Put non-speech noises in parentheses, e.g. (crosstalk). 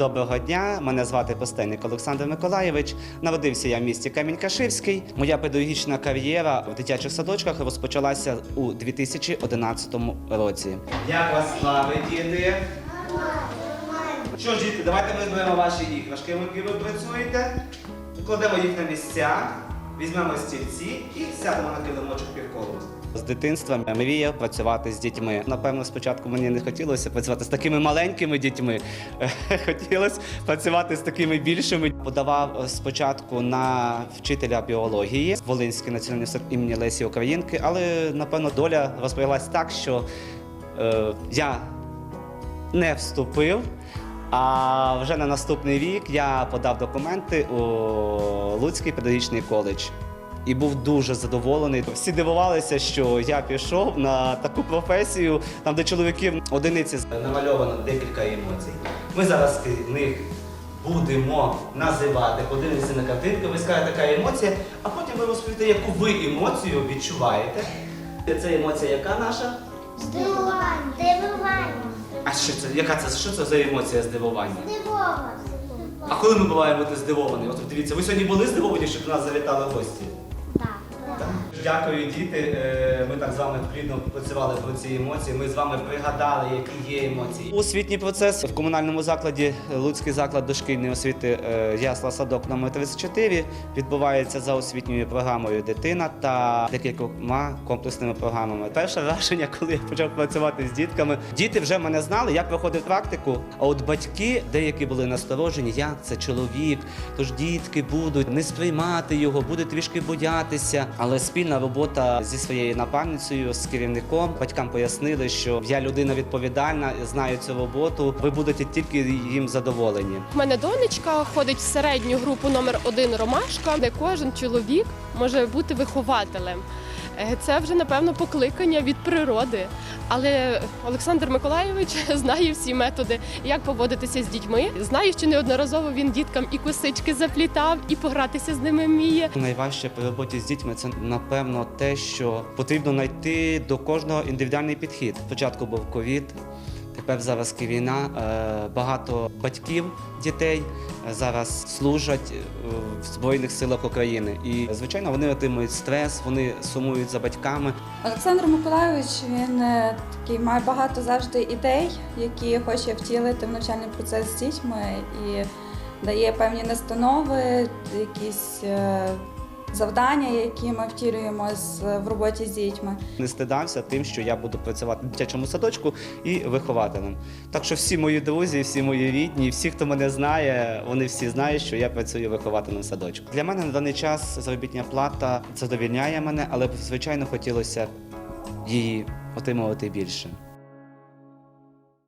доброго дня. Мене звати Постельник Олександр Миколаєвич. Народився я в місті Камінь-Каширський. Моя педагогічна кар'єра в дитячих садочках розпочалася у 2011 році. Як вас слави, діти? Що ж, діти, давайте ми зберемо ваші іграшки, які ви працюєте, кладемо їх на місця, візьмемо стільці і сядемо на килимочок півколу. З дитинства мріяв працювати з дітьми. Напевно, спочатку мені не хотілося працювати з такими маленькими дітьми. (laughs) Хотілося працювати з такими більшими. Подавав спочатку на вчителя біології Волинський національний університет імені Лесі Українки, але напевно доля розповілась так, що е, я не вступив. А вже на наступний рік я подав документи у Луцький педагогічний коледж. І був дуже задоволений. Всі дивувалися, що я пішов на таку професію, там де чоловіків одиниці намальовано декілька емоцій. Ми зараз них будемо називати, подивитися на картинку, ви скажете, така емоція, а потім ви розповіте, яку ви емоцію відчуваєте. Це емоція, яка наша? Здивування. Здивування. А що це? Яка це? Що це за емоція здивування? Здивована. А коли ми буваємо бути здивовані? От дивіться, ви сьогодні були здивовані, що до нас завітали гості? Дякую, діти. Е, Ми так з вами плідно працювали про ці емоції. Ми з вами пригадали, які є емоції. Освітній процес в комунальному закладі Луцький заклад дошкільної освіти е, Ясла Садок номер 34 відбувається за освітньою програмою дитина та декількома комплексними програмами. Перше враження, коли я почав працювати з дітками, діти вже мене знали, як проходив практику. А от батьки деякі були насторожені, як це чоловік, тож дітки будуть не сприймати його, будуть трішки боятися. Але спільна робота зі своєю напарницею, з керівником, батькам пояснили, що я людина відповідальна, знаю цю роботу. Ви будете тільки їм задоволені. У мене донечка ходить в середню групу номер один Ромашка, де кожен чоловік може бути вихователем. Е, Це вже напевно покликання від природи. Але Олександр Миколайович (laughs) знає всі методи, як поводитися з дітьми. Знаю, що неодноразово він діткам і косички заплітав, і погратися з ними вміє. Найважче при роботі з дітьми це напевно те, що потрібно знайти до кожного індивідуальний підхід. Спочатку був ковід. Тепер зараз війна, Е, багато батьків дітей е, зараз служать е, в Збройних силах України. І звичайно вони отримують стрес, вони сумують за батьками. Олександр Миколайович він такий має багато завжди ідей, які хоче втілити в навчальний процес з дітьми і дає певні настанови, якісь завдання, які ми втілюємо в роботі з дітьми. Не стидався тим, що я буду працювати в дитячому садочку і вихователем. Так що всі мої друзі, всі мої рідні, всі, хто мене знає, вони всі знають, що я працюю вихователем в садочку. Для мене на даний час заробітня плата задовільняє мене, але звичайно хотілося її отримувати більше.